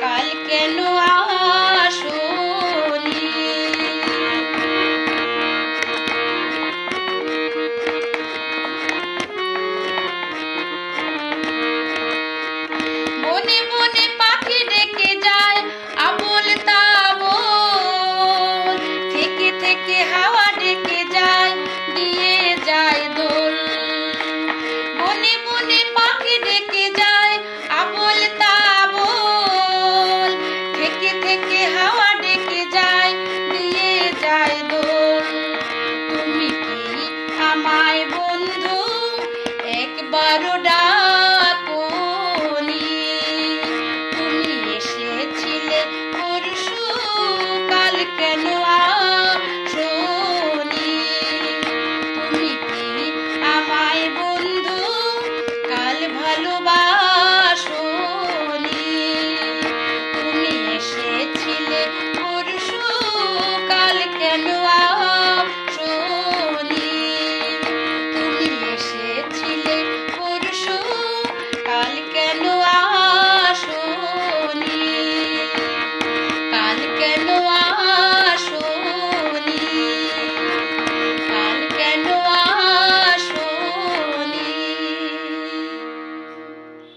কাল কেন আসনি? বনে বনে পাখি ডেকে যায় আবল তাবল। থেকে থেকে হাওয়া ডেকে যায় দিয়ে যায় দোল। বনে বনে পাখি ডেকে tomorrow.